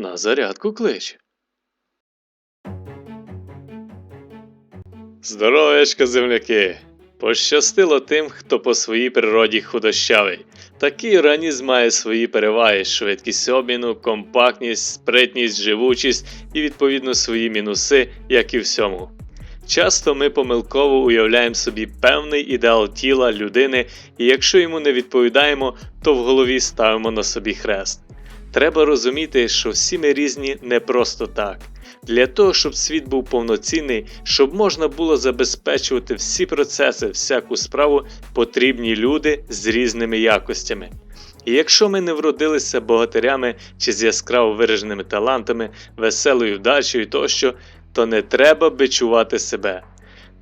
На зарядку клич. Здоровечко, земляки! Пощастило тим, хто по своїй природі худощавий. Такий організм має свої переваги: швидкість обміну, компактність, спритність, живучість і відповідно свої мінуси, як і всьому. Часто ми помилково уявляємо собі певний ідеал тіла людини, і якщо йому не відповідаємо, то в голові ставимо на собі хрест. Треба розуміти, що всі ми різні не просто так. Для того, щоб світ був повноцінний, щоб можна було забезпечувати всі процеси, всяку справу, потрібні люди з різними якостями. І якщо ми не вродилися богатирями чи з яскраво вираженими талантами, веселою вдачею тощо, то не треба бичувати себе.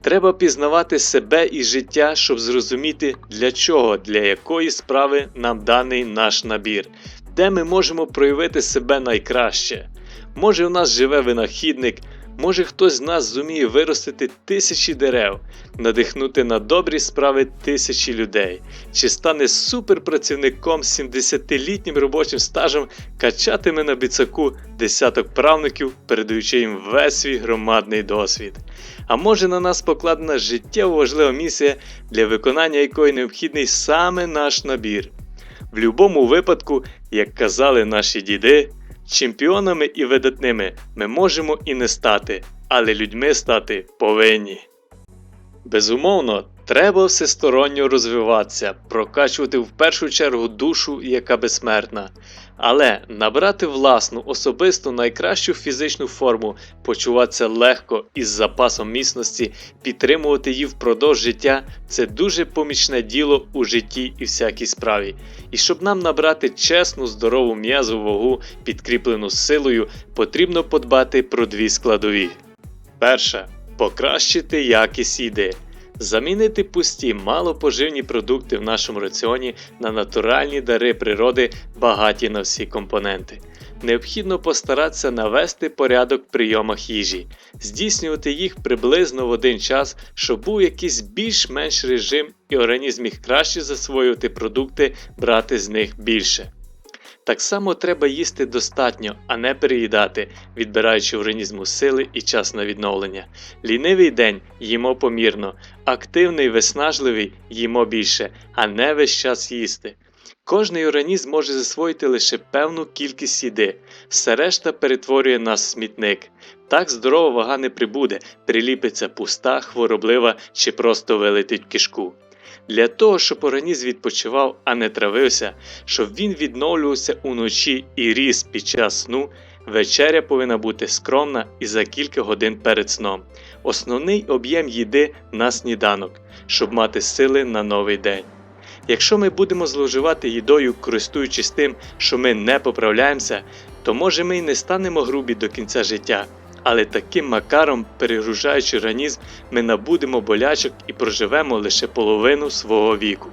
Треба пізнавати себе і життя, щоб зрозуміти, для чого, для якої справи нам даний наш набір, де ми можемо проявити себе найкраще. Може, у нас живе винахідник, може хтось з нас зуміє виростити тисячі дерев, надихнути на добрі справи тисячі людей, чи стане суперпрацівником з 70-літнім робочим стажем, качатиме на біцаку десяток правників, передаючи їм весь свій громадний досвід. А може на нас покладена життєво важлива місія, для виконання якої необхідний саме наш набір. В будь-якому випадку, як казали наші діди, чемпіонами і видатними ми можемо і не стати, але людьми стати повинні. Безумовно, треба всесторонньо розвиватися, прокачувати в першу чергу душу, яка безсмертна, але набрати власну особисту найкращу фізичну форму, почуватися легко і з запасом міцності, підтримувати її впродовж життя це дуже помічне діло у житті і всякій справі. І щоб нам набрати чесну, здорову м'язову вагу, підкріплену силою, потрібно подбати про дві складові. Перше покращити якість їди. Замінити пусті малопоживні продукти в нашому раціоні на натуральні дари природи, багаті на всі компоненти. Необхідно постаратися навести порядок в прийомах їжі, здійснювати їх приблизно в один час, щоб був якийсь більш-менш режим і організм міг краще засвоювати продукти, брати з них більше. Так само треба їсти достатньо, а не переїдати, відбираючи організму сили і час на відновлення. Лінивий день їмо помірно, активний, виснажливий їмо більше, а не весь час їсти. Кожний організм може засвоїти лише певну кількість їди, все решта перетворює нас в смітник. Так здорова вага не прибуде, приліпиться пуста, хвороблива чи просто вилетить в кишку. Для того, щоб організм відпочивав, а не травився, щоб він відновлювався уночі і ріс під час сну, вечеря повинна бути скромна і за кілька годин перед сном. Основний об'єм їди на сніданок, щоб мати сили на новий день. Якщо ми будемо зловживати їдою, користуючись тим, що ми не поправляємося, то може ми й не станемо грубі до кінця життя, але таким макаром, перегружаючи організм, ми набудемо болячок і проживемо лише половину свого віку.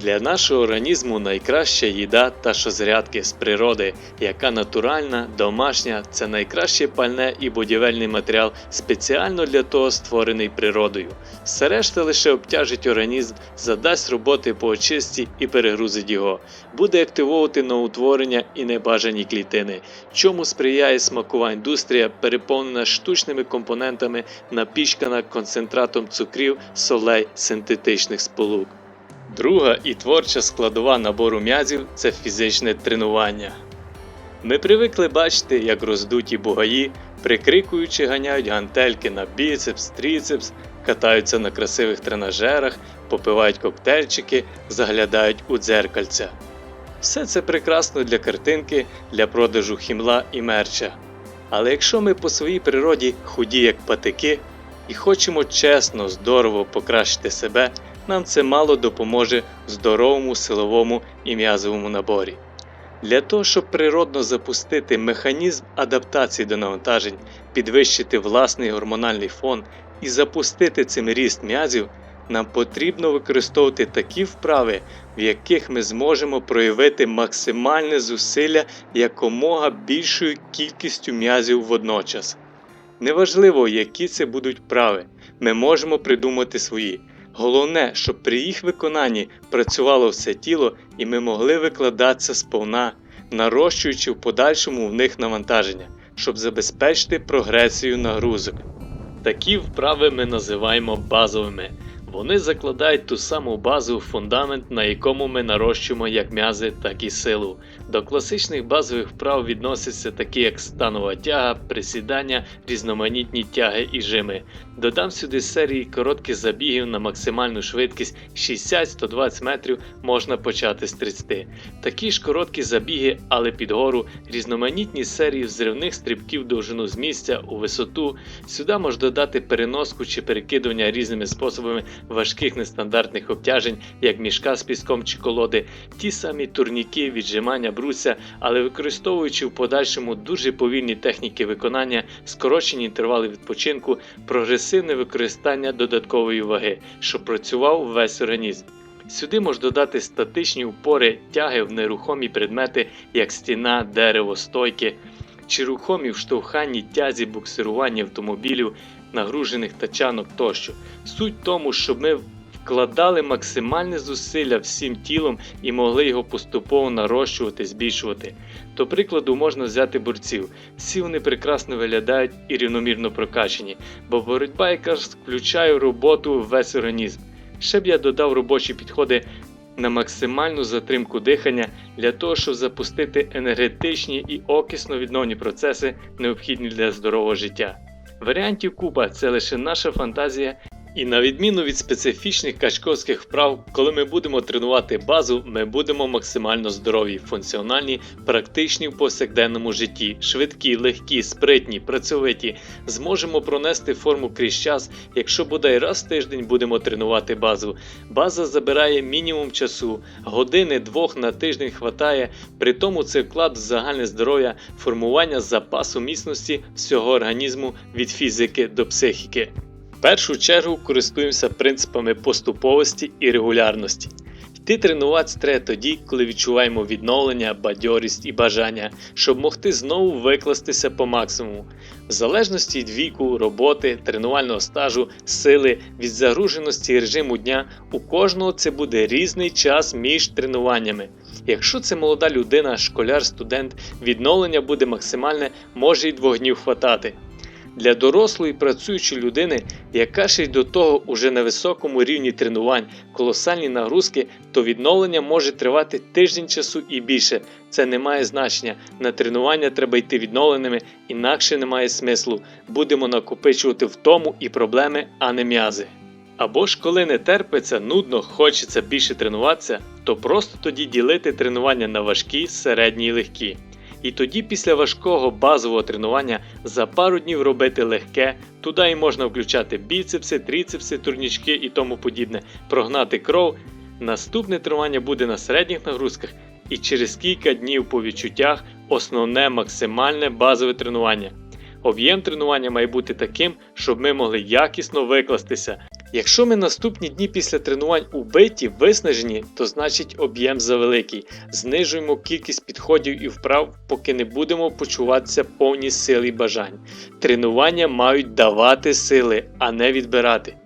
Для нашого організму найкраща їда та шозрядки з природи, яка натуральна, домашня, це найкраще пальне і будівельний матеріал, спеціально для того створений природою. Все решта лише обтяжить організм, задасть роботи по очисті і перегрузить його, буде активовувати новоутворення і небажані клітини, чому сприяє смакова індустрія, переповнена штучними компонентами, напічкана концентратом цукрів, солей, синтетичних сполук. Друга і творча складова набору м'язів це фізичне тренування. Ми привикли бачити, як роздуті бугаї, прикрикуючи, ганяють гантельки на біцепс, тріцепс, катаються на красивих тренажерах, попивають коктейльчики, заглядають у дзеркальця. Все це прекрасно для картинки, для продажу хімла і мерча. Але якщо ми по своїй природі худі як патики і хочемо чесно, здорово покращити себе, нам це мало допоможе в здоровому силовому і м'язовому наборі. Для того, щоб природно запустити механізм адаптації до навантажень, підвищити власний гормональний фон і запустити цим ріст м'язів, нам потрібно використовувати такі вправи, в яких ми зможемо проявити максимальне зусилля якомога більшою кількістю м'язів водночас. Неважливо, які це будуть вправи, ми можемо придумати свої. Головне, щоб при їх виконанні працювало все тіло і ми могли викладатися сповна, нарощуючи в подальшому в них навантаження, щоб забезпечити прогресію нагрузок. Такі вправи ми називаємо базовими. Вони закладають ту саму базу, фундамент, на якому ми нарощуємо як м'язи, так і силу. До класичних базових вправ відносяться такі як станова тяга, присідання, різноманітні тяги і жими. Додам сюди серії коротких забігів на максимальну швидкість 60-120 метрів можна почати з 30. Такі ж короткі забіги, але під гору, різноманітні серії взривних стрибків довжину з місця у висоту. Сюди можна додати переноску чи перекидування різними способами важких нестандартних обтяжень, як мішка з піском чи колоди, ті самі турніки, віджимання бруся, але використовуючи в подальшому дуже повільні техніки виконання, скорочені інтервали відпочинку, прогресивне використання додаткової ваги, щоб працював весь організм. Сюди можна додати статичні упори, тяги в нерухомі предмети, як стіна, дерево, стойки, чи рухомі в штовханні, тязі, буксируванні автомобілів, нагружених тачанок тощо. Суть в тому, щоб ми вкладали максимальне зусилля всім тілом і могли його поступово нарощувати, збільшувати. До прикладу, можна взяти борців. Всі вони прекрасно виглядають і рівномірно прокачені, бо боротьба якраз включає роботу весь організм. Ще б я додав робочі підходи на максимальну затримку дихання для того, щоб запустити енергетичні і окисно відновні процеси, необхідні для здорового життя. Варіантів купа. Це лише наша фантазія, і на відміну від специфічних качковських вправ, коли ми будемо тренувати базу, ми будемо максимально здорові, функціональні, практичні в повсякденному житті, швидкі, легкі, спритні, працьовиті, зможемо пронести форму крізь час, якщо бодай раз в тиждень будемо тренувати базу. База забирає мінімум часу, години двох на тиждень хватає, при тому це вклад в загальне здоров'я, формування запасу міцності всього організму від фізики до психіки. Першу чергу користуємося принципами поступовості і регулярності. Йти тренуватися треба тоді, коли відчуваємо відновлення, бадьорість і бажання, щоб могти знову викластися по максимуму. В залежності від віку, роботи, тренувального стажу, сили, від загруженості режиму дня, у кожного це буде різний час між тренуваннями. Якщо це молода людина, школяр, студент, відновлення буде максимальне, може й двох днів хватати. Для дорослої працюючої людини, яка ще й до того уже на високому рівні тренувань, колосальні нагрузки, то відновлення може тривати тиждень часу і більше. Це не має значення. На тренування треба йти відновленими, інакше немає смислу. Будемо накопичувати втому і проблеми, а не м'язи. Або ж коли не терпиться, нудно, хочеться більше тренуватися, то просто тоді ділити тренування на важкі, середні і легкі. І тоді після важкого базового тренування за пару днів робити легке, туди і можна включати біцепси, тріцепси, турнічки і тому подібне, прогнати кров. Наступне тренування буде на середніх нагрузках, і через кілька днів по відчуттях основне максимальне базове тренування. Об'єм тренування має бути таким, щоб ми могли якісно викластися. Якщо ми наступні дні після тренувань убиті, виснажені, то значить об'єм завеликий. Знижуємо кількість підходів і вправ, поки не будемо почуватися повні сили і бажань. Тренування мають давати сили, а не відбирати.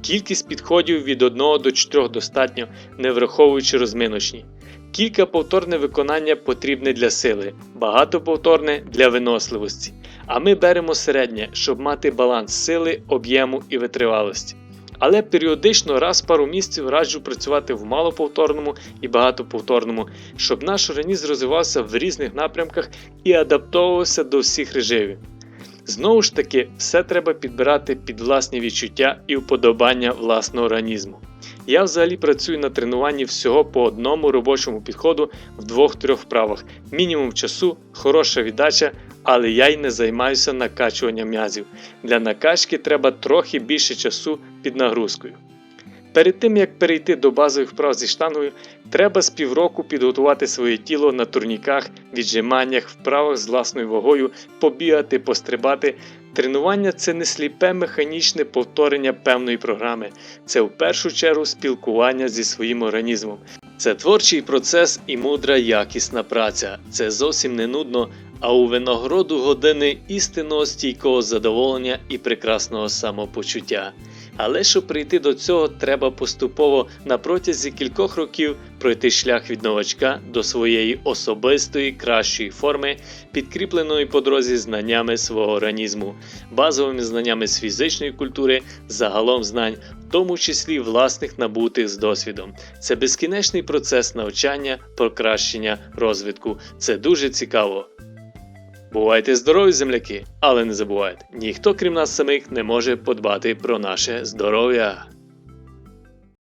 Кількість підходів від 1 до 4 достатньо, не враховуючи розминочні. Кілька повторне виконання потрібне для сили, багатоповторне для виносливості. А ми беремо середнє, щоб мати баланс сили, об'єму і витривалості. Але періодично раз в пару місяців раджу працювати в малоповторному і багатоповторному, щоб наш організм розвивався в різних напрямках і адаптовувався до всіх режимів. Знову ж таки, все треба підбирати під власні відчуття і вподобання власного організму. Я взагалі працюю на тренуванні всього по одному робочому підходу в двох-трьох вправах, мінімум часу, хороша віддача, але я й не займаюся накачуванням м'язів. Для накачки треба трохи більше часу під нагрузкою. Перед тим як перейти до базових вправ зі штангою, треба з півроку підготувати своє тіло на турніках, віджиманнях, вправах з власною вагою, побігати, пострибати. Тренування це не сліпе механічне повторення певної програми, це в першу чергу спілкування зі своїм організмом. Це творчий процес і мудра якісна праця. Це зовсім не нудно, а у винагороду години істинного стійкого задоволення і прекрасного самопочуття. Але щоб прийти до цього, треба поступово на протязі кількох років пройти шлях від новачка до своєї особистої кращої форми, підкріпленої по дорозі знаннями свого організму, базовими знаннями з фізичної культури, загалом знань, в тому числі власних набутих з досвідом. Це безкінечний процес навчання, покращення, розвитку. Це дуже цікаво. Бувайте здорові, земляки, але не забувайте, ніхто крім нас самих не може подбати про наше здоров'я.